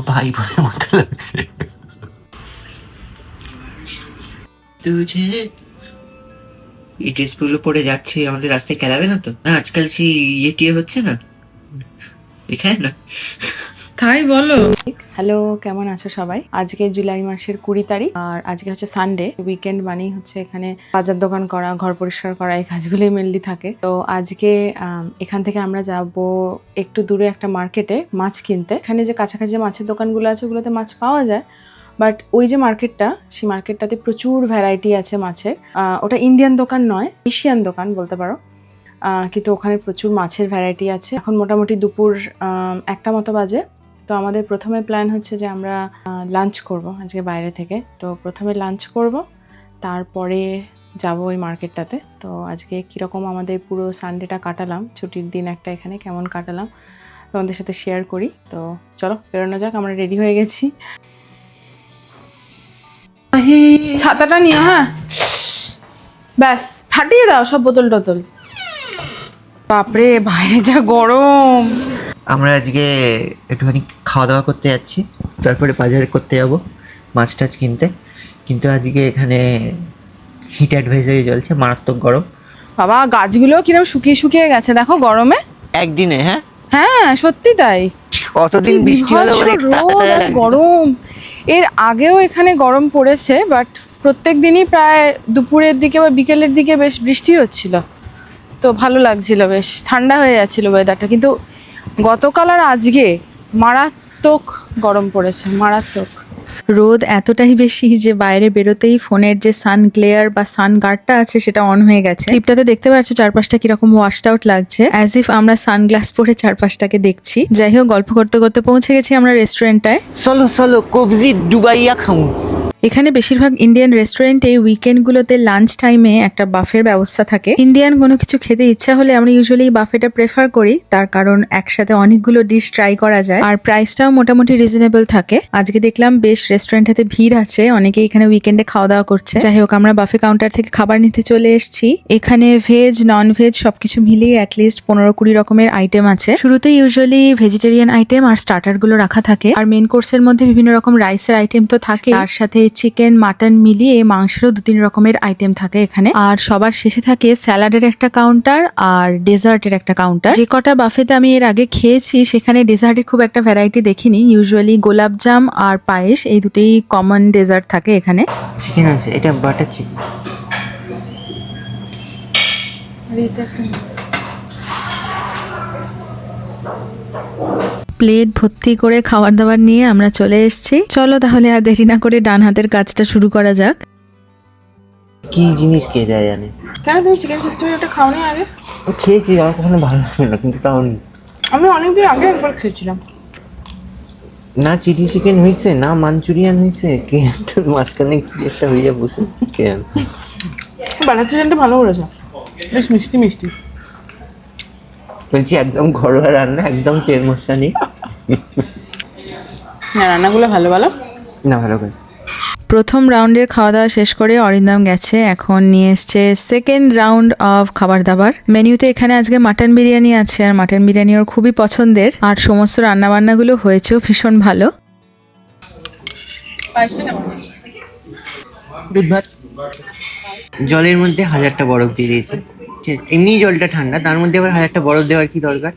ভাই মতো লাগছে। এই ড্রেসগুলো পরে যাচ্ছে আমাদের রাস্তায় খেলাবে না তো? না আজকাল সেই ইয়ে টিয়ে হচ্ছে না? এখানে না? তাই বলো। হ্যালো, কেমন আছো সবাই? আজকে জুলাই মাসের কুড়ি তারিখ, আর আজকে হচ্ছে সানডে উইকেন্ড মানেই হচ্ছে এখানে বাজার দোকান করা, ঘর পরিষ্কার করা, এই কাজগুলোই মেনলি থাকে। তো আজকে এখান থেকে আমরা যাব একটু দূরে একটা মার্কেটে মাছ কিনতে। এখানে যে কাছাকাছি মাছের দোকানগুলো আছে, ওগুলোতে মাছ পাওয়া যায়। বাট ওই যে মার্কেটটা সেই মার্কেটটাতে প্রচুর ভ্যারাইটি আছে মাছের। ওটা ইন্ডিয়ান দোকান নয় এশিয়ান দোকান বলতে পারো। কিন্তু ওখানে প্রচুর মাছের ভ্যারাইটি আছে। এখন মোটামুটি দুপুর একটা মতো বাজে। তো আমাদের প্রথমে প্ল্যান হচ্ছে যে আমরা লাঞ্চ করব আজকে বাইরে থেকে। তো প্রথমে লাঞ্চ করব তারপরে যাব ওই মার্কেটটাতে তো আজকে কীরকম আমাদের পুরো সানডেটা কাটালাম ছুটির দিন একটা এখানে কেমন কাটালাম তোমাদের সাথে শেয়ার করি। তো চলো বেরোনো যাক আমরা রেডি হয়ে গেছি। ছাতাটা নিও হ্যাঁ। ব্যাস ফাটিয়ে দাও সব বোতল টোতল বাপরে বাইরে যা গরম। আমরা আজকে একটুখানি খাওয়া দাওয়া করতে যাচ্ছি। তারপরে বাজারে করতে যাব মাছ টাছ কিনতে। কিন্তু আজকে এখানে হিট অ্যাডভাইজারি চলছে মারাত্মক গরম। বাবা গাছগুলো কিরম শুকিয়ে শুকিয়ে গেছে দেখো গরমে। একদিনে হ্যাঁ? হ্যাঁ সত্যি তাই। অতদিন বৃষ্টি হলো। গরম। এর আগেও এখানে গরম পড়েছে বাট প্রত্যেক দিনই প্রায় দুপুরের দিকে বা বিকেলের দিকে বেশ বৃষ্টি হচ্ছিল। তো ভালো লাগছিল বেশ ঠান্ডা হয়ে যাচ্ছিল ওয়েদারটা কিন্তু গতকাল আর আজকে মারাত্মক গরম পড়েছে মারাত্মক। রোদ এতটাই বেশি যে বাইরে বেরোতেই ফোনের যে সান গ্লেয়ার বা সান গার্ডটা আছে সেটা অন হয়ে গেছে। ক্লিপটাতে দেখতে পাচ্ছ চারপাশটা কীরকম ওয়াশড আউট লাগছে। অ্যাজ ইফ আমরা সানগ্লাস পরে চারপাশটাকে দেখছি। যাই হোক গল্প করতে করতে পৌঁছে গেছি আমরা রেস্টুরেন্টটায় চলো চলো কবজি ডুবাইয়া খামু। এখানে বেশিরভাগ ইন্ডিয়ান রেস্টুরেন্টে উইকেন্ডগুলোতে লাঞ্চ টাইমে একটা বাফের ব্যবস্থা থাকে। ইন্ডিয়ান কোনো কিছু খেতে ইচ্ছা হলে আমরা ইউজুয়ালি বাফেটা প্রেফার করি। তার কারণ একসাথে অনেকগুলো ডিশ ট্রাই করা যায়। আর প্রাইসটাও মোটামুটি রিজনেবল থাকে। আজকে দেখলাম বেশ রেস্টুরেন্টে ভিড় আছে। অনেকে এখানে উইকেন্ডে খাওয়া দাওয়া করছে। যাই হোক, আমরা বাফে কাউন্টার থেকে খাবার নিতে চলে এসেছি। এখানে ভেজ নন ভেজ সবকিছু মিলিয়ে অ্যাটলিস্ট পনেরো কুড়ি রকমের আইটেম আছে। শুরুতে ইউজুয়ালি ভেজিটেরিয়ান আইটেম আর স্টার্টারগুলো রাখা থাকে। আর মেন কোর্সের মধ্যে বিভিন্ন রকম রাইসের আইটেম তো থাকে। তার সাথে চিকেন মাটন মিলিয়ে মাংসেরও দু তিন রকমের আইটেম থাকে এখানে। আর সবার শেষে থাকে স্যালাডের একটা কাউন্টার আর ডেজার্টের একটা কাউন্টার যে কটা বাফেতে আমি এর আগে খেয়েছি সেখানে ডেজার্টের খুব একটা ভ্যারাইটি দেখিনি। ইউজুয়ালি গোলাপজাম আর পায়েস এই দুটোই কমন ডেজার্ট থাকে এখানে। চিকেন আছে এটা বাটার চিকেন প্লেট ভর্তি করে খাবার দাবার নিয়ে আমরা চলে এসেছি। চলো তাহলে আর দেরি না করে ডান হাতের কাজটা শুরু করা যাক। কি জিনিস কে যায় জানে? কেন তুমি চিকেন সিস্টেম একটা খাওনি আগে? খেয়েছি আমার কখনো ভালো লাগে না কিন্তু তাও নি। আমি অনেকদিন আগে একবার খেয়েছিলাম। না চিলি চিকেন হয়েছে না মাঞ্চুরিয়ান হয়েছে কে মাঝখানে কি একটা যাবে বসে কে? বাটার চিকেনটা ভালো করেছে। বেশ মিষ্টি মিষ্টি। বলছি একদম ঘরোয়া রান্না একদম তেল মশলা নেই না রান্নাগুলো ভালো ভালো না ভালো করে। প্রথম রাউন্ডের খাওয়া দাওয়া শেষ করে অরিন্দম গেছে। এখন নিয়ে এসছে সেকেন্ড রাউন্ড অফ খাবার দাবার মেনুতে এখানে আজকে মাটন বিরিয়ানি আছে আর মাটন বিরিয়ানি ওর খুবই পছন্দের। আর সমস্ত রান্না বান্নাগুলো হয়েছেও ভীষণ ভালো। দুধ ভাত? জলের মধ্যে হাজারটা বরফ দিয়ে দিয়েছে। এমনি জলটা ঠান্ডা তার মধ্যে আবার হাজারটা বরফ দেওয়ার কি দরকার?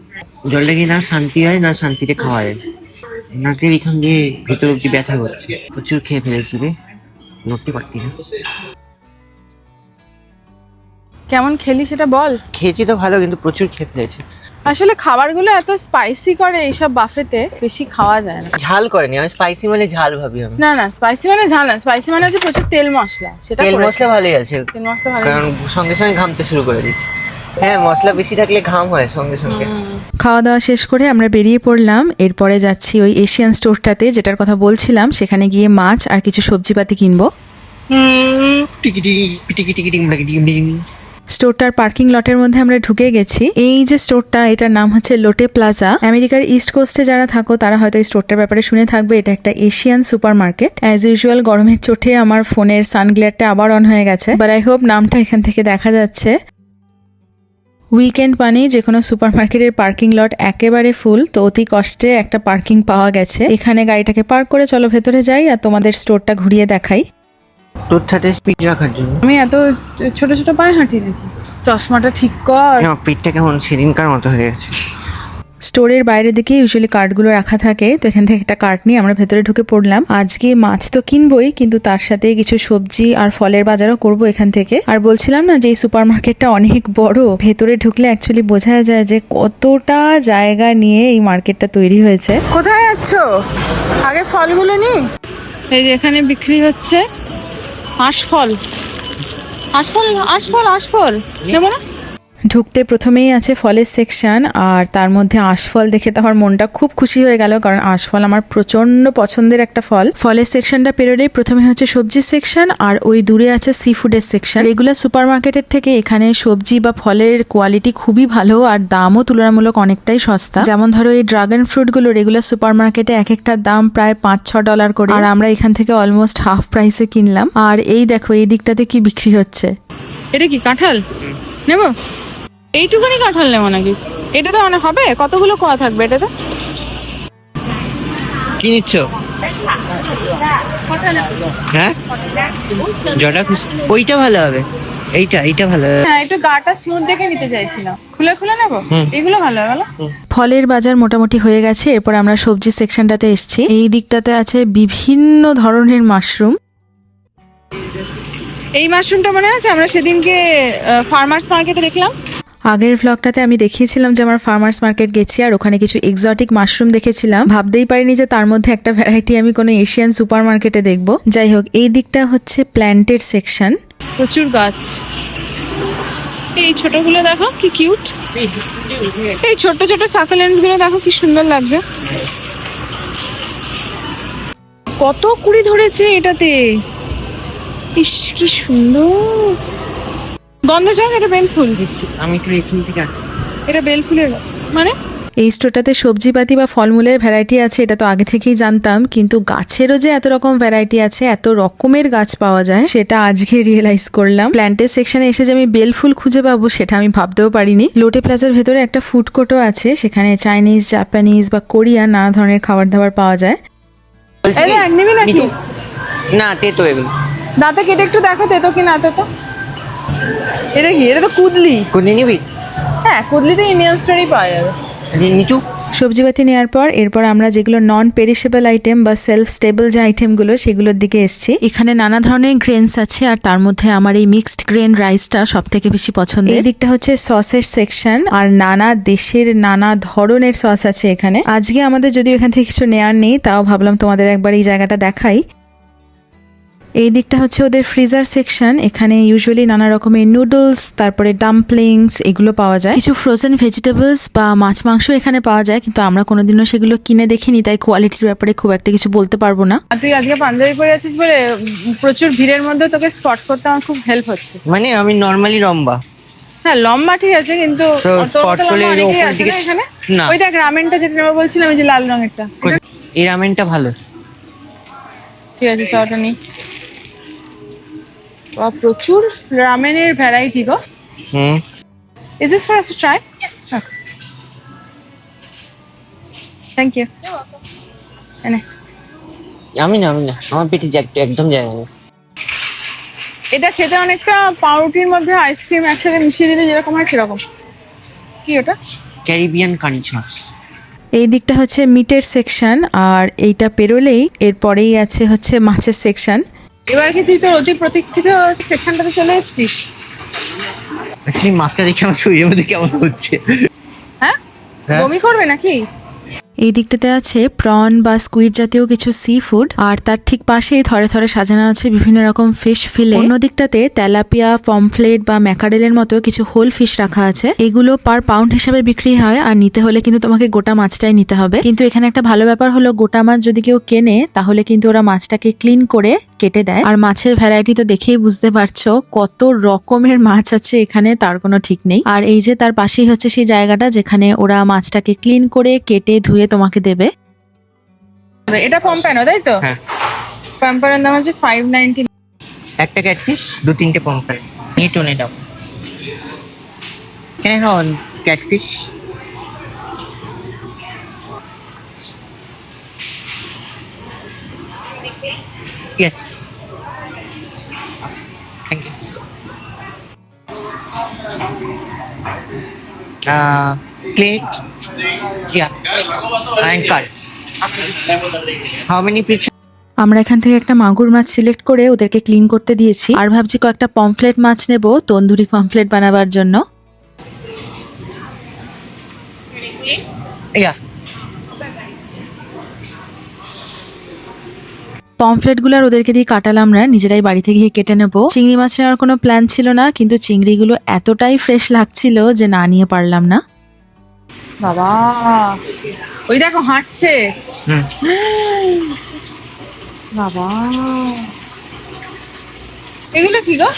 জলটা কি না শান্তি হয় না শান্তিতে খাওয়া যায়। নাকের এখান দিয়ে ভিতর অব্দি ব্যথা করছে। প্রচুর খেয়ে ফেলেছি রে নড়তে পারতি না। কেমন খেলি সেটা বল? খেয়েছি তো ভালো কিন্তু প্রচুর খেয়ে ফেলেছি। আসলে খাবারগুলো এত স্পাইসি করে এইসব বাফেতে বেশি খাওয়া যায় না ঝাল করে নি আমি স্পাইসি মানে ঝাল ভাবি আমি না না স্পাইসি মানে ঝাল না স্পাইসি মানে হচ্ছে প্রচুর তেল মশলা সেটা তেল মশলা ভালোই আছে তেল মশলা ভালো কারণ সঙ্গে সঙ্গে ঘামতে শুরু করে দিচ্ছি হ্যাঁ মশলা বেশি থাকলে ঘাম হয় সঙ্গে সঙ্গে খাওয়া দাওয়া শেষ করে আমরা বেরিয়ে পড়লাম এরপরে যাচ্ছি ওই এশিয়ান স্টোরটাতে যেটার কথা বলছিলাম সেখানে গিয়ে মাছ আর কিছু সবজিপাতি কিনবো টিকি টিকি টিকি টিকি টিকি টিকি স্টোরটার পার্কিং লটের মধ্যে আমরা ঢুকে গেছি। এই যে স্টোরটা, এটার নাম হচ্ছে লোটে প্লাজা। আমেরিকার ইস্ট কোস্টে যারা থাকো, তারা হয়তো এই স্টোরটার ব্যাপারে শুনে থাকবে। এটা একটা Asian super market as usual গরমের চোটে আমার ফোনের সানগ্লেয়ারটা আবার অন হয়ে গেছে। বাট আই হোপ নামটা এখান থেকে দেখা যাচ্ছে। উইকেন্ড মানেই যে কোনো সুপার মার্কেটের পার্কিং লট একেবারে ফুল, তো অতি কষ্টে একটা পার্কিং পাওয়া গেছে। এখানে গাড়িটাকে পার্ক করে চলো ভেতরে যাই আর তোমাদের স্টোরটা ঘুরিয়ে দেখাই। তোর সাথে স্পিড রাখার জন্য। আমি এত ছোট ছোট পায়ে হাঁটি নাকি? চশমাটা ঠিক কর। আমার পেটটা কেমন? সেদিনকার মতো হয়ে গেছে। স্টোরের বাইরের দিকে ইউজুয়ালি কার্টগুলো রাখা থাকে তো এখান থেকে একটা কার্ট নিয়ে আমরা ভেতরে ঢুকে পড়লাম। আজকে মাছ তো কিনবই কিন্তু তার সাথে কিছু সবজি আর ফলের বাজারও করব এখান থেকে। আর বলছিলাম না যে এই সুপার মার্কেটটা অনেক বড় ভেতরে ঢুকলে অ্যাকচুয়ালি বোঝা যায় যে কতটা জায়গা নিয়ে এই মার্কেটটা তৈরি হয়েছে। কোথায় যাচ্ছ আগে ফলগুলো নি? এই যে এখানে বিক্রি হচ্ছে। আশফল। আশফল আশফল আশফল। নেব না? ঢুকতে প্রথমেই আছে ফলের সেকশন আর তার মধ্যে আশফল দেখে তো আমার মনটা খুব খুশি হয়ে গেল কারণ আশফল আমার প্রচণ্ড পছন্দের একটা ফল। ফলের সেকশনটা পেরোলেই প্রথমে হচ্ছে সবজির সেকশন আর ওই দূরে আছে সি ফুডের সেকশন রেগুলার সুপার মার্কেটের থেকে এখানে সবজি বা ফলের কোয়ালিটি খুবই ভালো আর দামও তুলনামূলক অনেকটাই সস্তা। যেমন ধরো এই ড্রাগন ফ্রুটগুলো রেগুলার সুপার মার্কেটে এক একটার দাম প্রায় পাঁচ ছ ডলার করে আর আমরা এখান থেকে অলমোস্ট হাফ প্রাইসে কিনলাম। আর এই দেখো এই দিকটাতে কি বিক্রি হচ্ছে? এটা কি কাঁঠাল? নেব? এইটুকুনি কাঁঠাল নেব নাকি? এটা তো মানে হবে? কতগুলো কোয়া থাকবে এটাতে? কি নিচ্ছ? হ্যাঁ? জটা খুশি ওইটা ভালো হবে। এইটা এইটা ভালো হবে। হ্যাঁ একটু গাটা স্মুথ দেখে নিতে চাইছিলাম। খুলে খুলে নেব। এগুলো ভালো হবে বলো। ফলের বাজার মোটামুটি হয়ে গেছে এরপর আমরা সবজি সেকশনটাতে এসেছি। এই দিকটাতে আছে বিভিন্ন ধরনের মাশরুম। এই মাশরুমটা মনে আছে? আমরা সেদিনকে ফার্মার্স মার্কেটে দেখলাম। আগের ভ্লগটাতে আমি দেখিয়েছিলাম যে আমার ফার্মার্স মার্কেট গেছি আর ওখানে কিছু এক্সটিক মাশরুম দেখেছিলাম। ভাবতেই পারিনি যে তার মধ্যে একটা ভ্যারাইটি আমি কোনো এশিয়ান সুপার মার্কেটে দেখব। যাই হোক, এই দিকটা হচ্ছে প্ল্যান্টের সেকশন প্রচুর গাছ। এই ছোটগুলো দেখো, কি কিউট এই ছোট ছোট সাকুলেন্সগুলো দেখো, কি সুন্দর লাগছে। কত কুড়ি ধরেছে এটাতে। ইস, কি সুন্দর। গন্ধ চাক এটা বেলফুল আমি একটু ফুল থেকে এটা বেলফুলের মানে? এই স্টোরটাতে সবজিপাতি বা ফলমূলের ভ্যারাইটি আছে এটা তো আগে থেকেই জানতাম কিন্তু গাছেরও যে এত রকম ভ্যারাইটি আছে এত রকমের গাছ পাওয়া যায় সেটা আজকে রিয়েলাইজ করলাম। প্ল্যান্টের সেকশনে এসে যে আমি বেল ফুল খুঁজে পাবো সেটা আমি ভাবতেও পারিনি। লোটে প্লাজার ভেতরে একটা ফুড কোর্টও আছে সেখানে চাইনিজ জাপানিজ বা কোরিয়ান নানা ধরনের খাবার দাবার পাওয়া যায়? না তেতো এগুলো। দাঁতে কেটে একটু দেখো তো তো কি না তো এটা কি? এটা তো কুদলি। কোনদিন নিবি? হ্যাঁ কুদলিতে ইন্ডিয়ান স্টোরি পাওয়া যাবে। নিচু। সবজিপাতি নেওয়ার পর এরপর আমরা যেগুলো নন পেরিশেবল আইটেম বা সেলফ স্টেবল যে আইটেমগুলো সেগুলোর দিকে এসেছি। এখানে নানা ধরনের গ্রেনস আছে আর তার মধ্যে আমার এই মিক্সড গ্রেন রাইসটা সব থেকে বেশি পছন্দ এই দিকটা হচ্ছে সসের সেকশন আর নানা দেশের নানা ধরনের সস আছে এখানে। আজকে আমাদের যদি এখান থেকে কিছু নেওয়ার নেই তাও ভাবলাম তোমাদের একবার এই জায়গাটা দেখাই। এই দিকটা হচ্ছে ওদের ফ্রিজার সেকশন এখানে ইউজুয়ালি নানা রকমের নুডলস তারপরে ডাম্পলিংস এগুলো পাওয়া যায়। কিছু ফ্রোজেন ভেজিটেবলস বা মাছ মাংস এখানে পাওয়া যায় কিন্তু আমরা কোনোদিনও সেগুলো কিনে দেখিনি তাই কোয়ালিটির ব্যাপারে খুব একটা কিছু বলতে পারব না। আর তুই আজকে পাঞ্জাবি পরে আছিস বলে প্রচুর ভিড়ের মধ্যে তোকে স্পট করতে আমার খুব হেল্প হচ্ছে। মানে আমি নর্মালি লম্বা। হ্যাঁ লম্বা ঠিক আছে কিন্তু তো অত spot মতো করলে লম্বা এর অনেকেই ওপর আছে দিকে- না এখানে? না। ওই দেখ রামেনটা যেটা নেব বলছিলাম ওই যে লাল রঙেরটা। এই রামেনটা ভালো। ঠিক আছে চটা নি। বাহ, প্রচুর রামেনের ভ্যারাইটি গো। Hmm. Is this for us to try? Yes. Okay. Thank you. আমি না আমি না আমার পেটে একদম জায়গা নেই এটা খেতে অনেকটা পাউরুটির মধ্যে আইসক্রিম একসাথে মিশিয়ে দিলে যেরকম হয় সেরকম। কি ওটা? ক্যারিবিয়ান কানি সস এই দিকটা হচ্ছে মিটের সেকশন আর এইটা পেরোলেই এরপরেই আছে হচ্ছে মাছের সেকশন এবার কি তুই তোর অতি প্রতীক্ষিত সেকশনটাতে চলে এসেছিস। অ্যাকচুয়ালি মাছটা দেখে আমার শরীরের মধ্যে কেমন হচ্ছে? হ্যাঁ? হ্যাঁ। বমি করবে নাকি? এই দিকটাতে আছে প্রন বা স্কুইড জাতীয় কিছু সি ফুড আর তার ঠিক পাশেই থরে থরে সাজানো আছে বিভিন্ন রকম ফিশ ফিলে অন্য দিকটাতে তেলাপিয়া পমফ্লেট বা ম্যাকারেলের মতো কিছু হোল ফিশ রাখা আছে। এগুলো পার পাউন্ড হিসাবে বিক্রি হয় আর নিতে হলে কিন্তু তোমাকে গোটা মাছটাই নিতে হবে। কিন্তু এখানে একটা ভালো ব্যাপার হলো গোটা মাছ যদি কেউ কেনে তাহলে কিন্তু ওরা মাছটাকে ক্লিন করে কেটে দেয়। আর মাছের ভ্যারাইটি তো দেখেই বুঝতে পারছ কত রকমের মাছ আছে এখানে তার কোনো ঠিক নেই। আর এই যে তার পাশেই হচ্ছে সেই জায়গাটা যেখানে ওরা মাছটাকে ক্লিন করে কেটে ধুয়ে তোমাকে দেবে। এটা পম্প্যানো তাই তো? হ্যাঁ। পম্প্যানের দাম হচ্ছে ফাইভ নাইনটি একটা ক্যাটফিশ দু তিনটে পম্পার নিয়ে টনে দাও I have Yes. Thank you. Uh, plate. Yeah. And card. How many pieces? আমরা এখান থেকে একটা মাগুর মাছ সিলেক্ট করে ওদেরকে ক্লিন করতে দিয়েছি আর ভাবছি কয়েকটা পমফ্লেট মাছ নেব তন্দুরি পমফ্লেট বানাবার জন্য পমফ্লেটগুলো আর ওদেরকে দিয়ে কাটালাম না নিজেরাই বাড়িতে গিয়ে কেটে নেব। চিংড়ি মাছ নেওয়ার কোনো প্ল্যান ছিল না কিন্তু চিংড়িগুলো এতটাই ফ্রেশ লাগছিল যে না নিয়ে পারলাম না। বাবা ওই দেখো হাঁটছে. বাবা। এগুলো কি গো?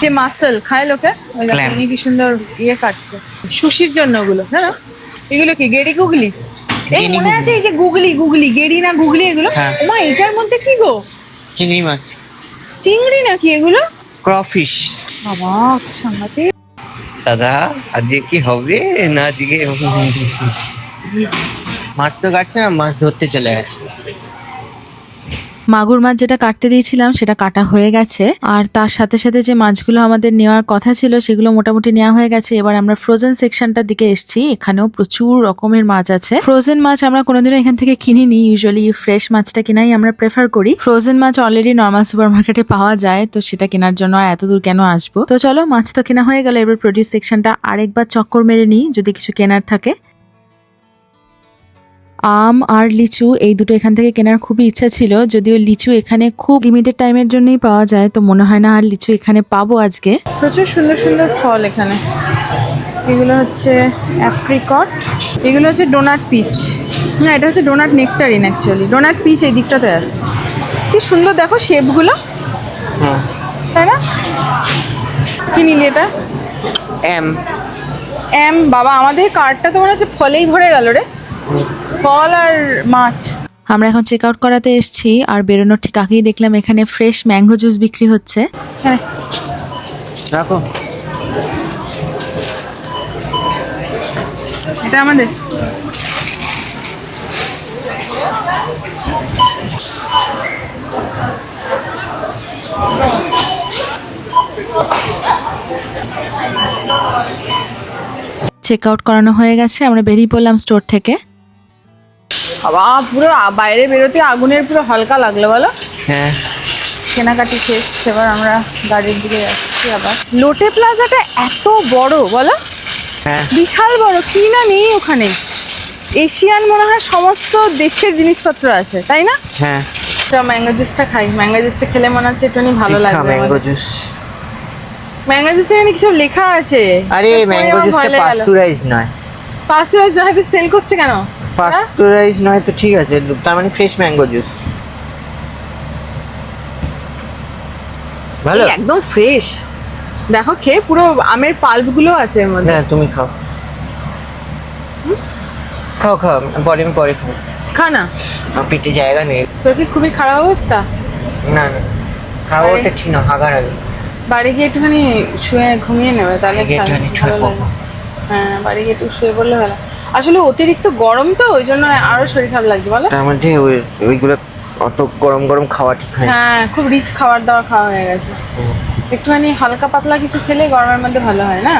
যে মাসল খায় লোকে? ওই দেখো কি সুন্দর ইয়ে কাটছে। সুশির জন্য ওগুলো হ্যাঁ এগুলো কি গেড়ি গুগলি এই মনে আছে এই যে গুগলি গুগলি গেরি না গুগলি এগুলো? হ্যাঁ। মা এটার মধ্যে কি গো? চিংড়ি মাছ। চিংড়ি নাকি এগুলো? ক্রফিশ বাবা সাংঘাতে দাদা আজকে কি হবে? না আজকে মাছ তো কাটছে না মাছ ধরতে চলে গেছে। মাগুর মাছ যেটা কাটতে দিয়েছিলাম, সেটা কাটা হয়ে গেছে। আর তার সাথে সাথে যে মাছগুলো আমাদের নেওয়ার কথা ছিল, সেগুলো মোটামুটি নেওয়া হয়ে গেছে। এবার আমরা ফ্রোজেন সেকশনটার দিকে এসেছি। এখানেও প্রচুর রকমের মাছ আছে। ফ্রোজেন মাছ আমরা কোনোদিনও এখান থেকে কিনিনি। ইউজুয়ালি ফ্রেশ মাছটা কিনাই আমরা প্রেফার করি। ফ্রোজেন মাছ অলরেডি নর্মাল সুপার মার্কেটে পাওয়া যায়, তো সেটা কেনার জন্য আর এত দূর কেন আসব? তো চলো, মাছ তো কেনা হয়ে গেল। এবার প্রডিউস সেকশনটা আরেকবার চক্কর মেরে নিই, যদি কিছু কেনার থাকে। আম আর লিচু এই দুটো এখান থেকে কেনার খুবই ইচ্ছা ছিল। যদিও লিচু এখানে খুব লিমিটেড টাইমের জন্যই পাওয়া যায় তো মনে হয় না আর লিচু এখানে পাবো আজকে। প্রচুর সুন্দর সুন্দর ফল এখানে। এগুলো হচ্ছে অ্যাপ্রিকট এগুলো হচ্ছে ডোনাট পিচ না এটা হচ্ছে donut nectarine actually donut peach এই দিকটাতে আছে। কি সুন্দর দেখো শেপগুলো হুম তাই না? কি নিলি এটা? এম এম বাবা আমাদের কার্ডটা তো মনে হচ্ছে ফলেই ভরে গেল রে। ফল আর মাছ। আমরা এখন চেক আউট করাতে এসেছি আর বেরোনোর ঠিক আগেই দেখলাম এখানে ফ্রেশ ম্যাঙ্গো জুস বিক্রি হচ্ছে। হ্যাঁ। এটা আমাদের। চেক আউট করানো হয়ে গেছে আমরা বেরিয়ে পড়লাম স্টোর থেকে। বাবা পুরো বাইরে বেরোতে আগুনের পুরো হালকা লাগল বলো? হ্যাঁ। কেনাকাটি শেষ এবার আমরা গাড়ির দিকে যাচ্ছি আবার। লোটে প্লাজাটা এত বড় বলো? হ্যাঁ। বিশাল বড় কি না নেই ওখানে? এশিয়ান মনে হয় সমস্ত দেশের জিনিসপত্র আছে তাই না? হ্যাঁ। চ ম্যাঙ্গো জুসটা খাই। ম্যাঙ্গো জুসটা খেলে মনে হচ্ছে একটুখানি ভালো লাগবে ম্যাঙ্গো জুস। ম্যাঙ্গো জুসটা এখানে কিছু লেখা আছে? আরে ম্যাঙ্গো জুসটা পাস্তুরাইজ নয়। পাস্তুরাইজ হয়তো সেল করছে কেন? পাস্তুরাইজ নয় তো ঠিক আছে তার মানে ফ্রেশ ম্যাঙ্গো জুস ভালো? একদম ফ্রেশ দেখো খেয়ে পুরো আমের পাল্পগুলো আছে এর মধ্যে। না তুমি খাও। খাও খাও পরে আমি পরে খাও খা না। আমার পেটে জায়গা নেই। তোর কি খুবই খারাপ অবস্থা? না না। খাওয়া। ওটা ঠিক না হাগার আগে। বাড়ি গিয়ে একটুখানি শুয়ে ঘুমিয়ে নেবে তাহলে। হ্যাঁ বাড়ি গিয়ে একটু শুয়ে পড়লে ভালো। আসলে অতিরিক্ত গরম তো ওই জন্য আরও শরীর খারাপ লাগছে বলো? তার মধ্যে ওই ওইগুলো অত গরম গরম খাওয়া ঠিক হয় হ্যাঁ খুব রিচ খাবার দাবার খাওয়া হয়ে গেছে। একটুখানি হালকা পাতলা কিছু খেলে গরমের মধ্যে ভালো হয় না?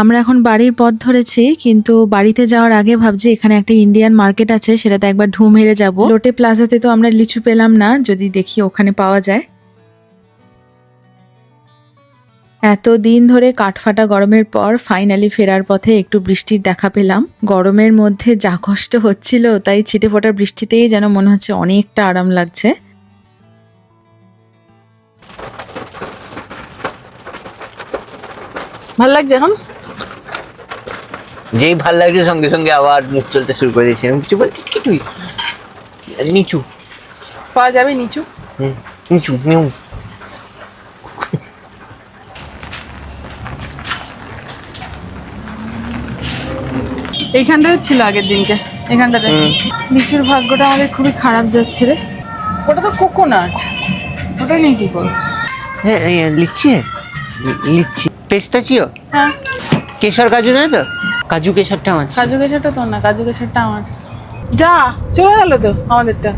আমরা এখন বাড়ির পথ ধরেছি কিন্তু বাড়িতে যাওয়ার আগে ভাবছি এখানে একটা ইন্ডিয়ান মার্কেট আছে সেটাতে একবার ঢু মেরে যাব। লোটে প্লাজাতে তো আমরা লিচু পেলাম না যদি দেখি ওখানে পাওয়া যায়। এত দিন ধরে কাঠফাটা গরমের পর ফাইনালি ফেরার পথে একটু বৃষ্টির দেখা পেলাম। গরমের মধ্যে যা কষ্ট হচ্ছিল তাই ছিটে ফোটার বৃষ্টিতেই যেন মনে হচ্ছে অনেকটা আরাম লাগছে। ভালো লাগছে এখন? যেই ভালো লাগছে সঙ্গে সঙ্গে আবার মুখ চলতে শুরু করে দিয়েছে। এরকম কিছু বলছিস কি তুই নিচু। পাওয়া যাবে নিচু? হুম, নিচু নিউ। এইখানটাতে ছিল আগের দিনকে এখানটাতে। লিচুর ভাগ্যটা আমাদের খুবই খারাপ যাচ্ছে রে। ওটা তো কোকোনাট। ওটা নিয়ে কি করব? হ্যাঁ এই, লিচ্ছি পেস্তাচিও হ্যাঁ। কেশর কাজু নয় তো? কাজু কেশরটা আমার কাজু কেশরটা তোর না কাজু কেশরটা আমার। যা চলে গেল তো আমাদেরটা।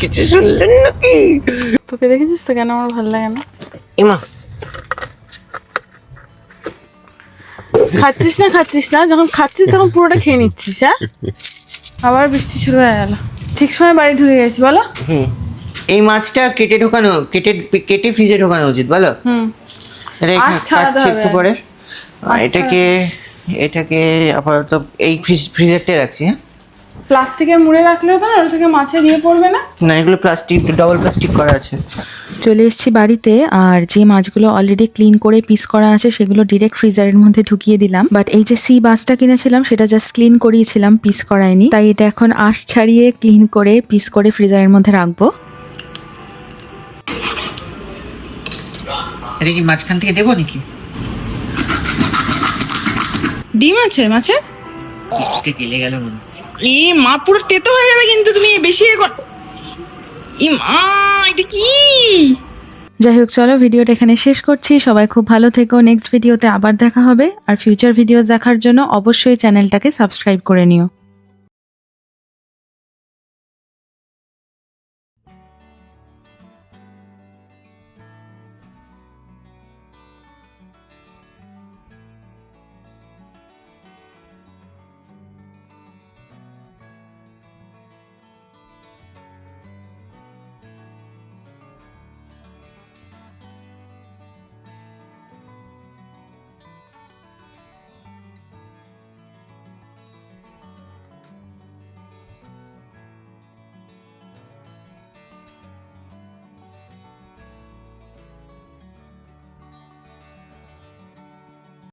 কিছু শুনলেন নাকি? তোকে দেখেছিস তো কেন আমার ভালো লাগে না? ইমা খাচ্ছিস না খাচ্ছিস না যখন খাচ্ছিস তখন পুরোটা খেয়ে নিচ্ছিস হ্যাঁ? আবার বৃষ্টি শুরু হয়ে গেল। ঠিক সময় বাড়ি ঢুকে গেছি বলো। হুম। এই মাছটা কেটে ঢোকানো কেটে কেটে ফ্রিজে ঢোকানো উচিত বলো? হুম। এটা এখানে কাটছি একটু পরে। এটাকে এটাকে আপাতত এই ফ্রিজ ফ্রিজারটাই রাখছি হ্যাঁ? প্লাস্টিকের মুড়ে রাখলেও তো না ওটা থেকে মাছে দিয়ে পড়বে না? না এগুলো প্লাস্টিক ডবল প্লাস্টিক করা আছে। চলে এসেছি বাড়িতে আর যে মাছগুলো অলরেডি ক্লিন করে পিস করা আছে সেগুলো ডিরেক্ট ফ্রিজারের মধ্যে ঢুকিয়ে দিলাম। বাট এই যে সি বাসটা কিনেছিলাম সেটা জাস্ট ক্লিন করিয়েছিলাম পিস করায়নি। তাই এটা এখন আঁশ ছাড়িয়ে ক্লিন করে পিস করে ফ্রিজারের মধ্যে রাখব। এটা কি মাঝখান থেকে দেবো নাকি? ডিম আছে মাছের? এটা গেলে গেল মনে হচ্ছে। এ মা পুরো তেতো হয়ে যাবে কিন্তু তুমি বেশি এ ই মা এটা কি? যাই হোক চলো ভিডিওটা এখানে শেষ করছি। সবাই খুব ভালো থেকো। নেক্সট ভিডিওতে আবার দেখা হবে। আর ফিউচার ভিডিও দেখার জন্য অবশ্যই চ্যানেলটাকে সাবস্ক্রাইব করে নিও।